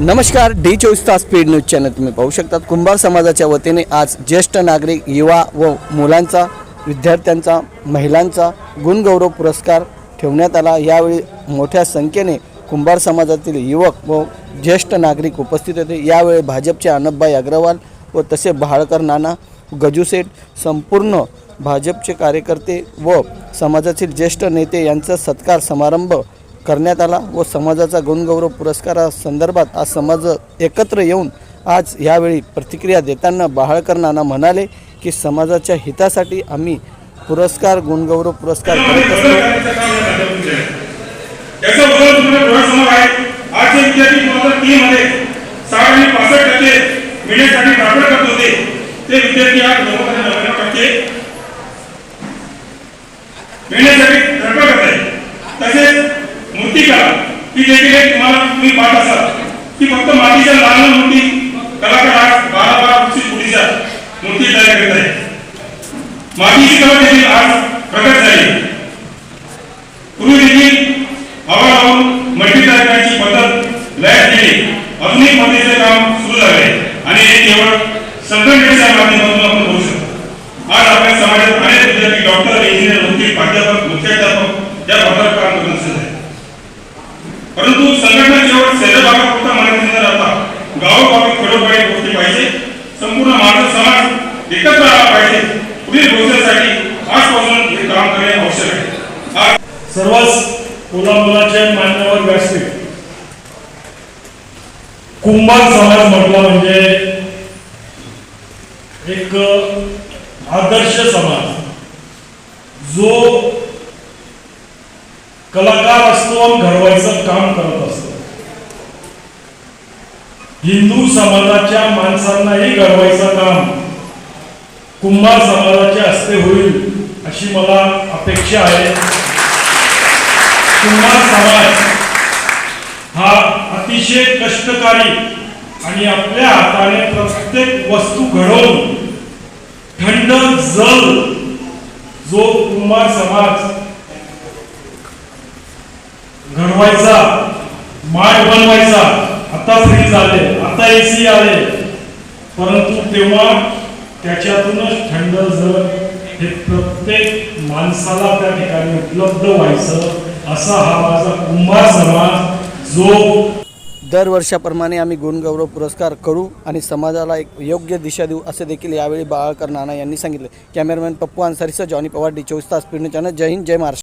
नमस्कार डी चोवीस तास स्पीड न्यूज चॅनल तुम्ही पाहू शकतात. कुंभार समाजाच्या वतीने आज ज्येष्ठ नागरिक युवा व मुलांचा विद्यार्थ्यांचा महिलांचा गुणगौरव पुरस्कार ठेवण्यात आला. यावेळी मोठ्या संख्येने कुंभार समाजातील युवक व ज्येष्ठ नागरिक उपस्थित होते. यावेळी भाजपचे अनबभाई अग्रवाल व तसे बहाळकर नाना गजूसेठ संपूर्ण भाजपचे कार्यकर्ते व समाजातील ज्येष्ठ नेते यांचा सत्कार समारंभ करण्यात आला व समाजाचा गुणगौरव पुरस्कारासंदर्भात आज समाज एकत्र येऊन आज यावेळी प्रतिक्रिया देताना बहाळकरांना म्हणाले की समाजाच्या हितासाठी आम्ही पुरस्कार गुणगौरव पुरस्कार करत असतो. याचा आहे. देखील एक तुम्हाला तुम्ही पाठ असाल की फक्त मातीच्या लहान मोठी मूर्ती कलाकार आठ बारा बारा फुटी मुलीच्या मूर्ती तयार करत आहे. मातीची कला देखील आज प्रकट झाली. पूर्वी देखील केवळ मर्यादित न राहता. गावोगावी खेडोपाडी गोष्टी पाहिजे. संपूर्ण मानव समाज एकत्र आला पाहिजे. पुढील आजपासून हे काम करणे आवश्यक आहे. सर्वच मान्यवर व्यासपीठ. कुंभार समाज म्हटला म्हणजे एक आदर्श समाज. जो कलाकार असतो आणि घडवायचा काम करत असतो हिंदू समाजाच्या माणसांनाही घडवायचं काम. कुंभार समाजाच्या हस्ते होईल अशी मला अपेक्षा आहे. कुंभार समाज हा अतिशय कष्टकारी आणि आपल्या हाताने प्रत्येक वस्तू घडवून थंड जल जो कुंभार समाज घडवायचा माठ बनवायचा आता फ्रीज आले आता एसी आले परंतु तेव्हा त्याच्यातूनच थंड जर हे प्रत्येक माणसाला त्या ठिकाणी उपलब्ध व्हायचं असा हा माझा कुंभार समाज जो दरवर्षाप्रमाणे आम्ही गुणगौरव पुरस्कार करू आणि समाजाला एक योग्य दिशा देऊ असे देखील यावेळी बाळकर नाना यांनी सांगितले. कॅमेरामॅन पप्पू अन्सारीसह जॉनी पवार डी चोवीस तास पिढी चॅनल. जय हिंद जय महाराष्ट्र.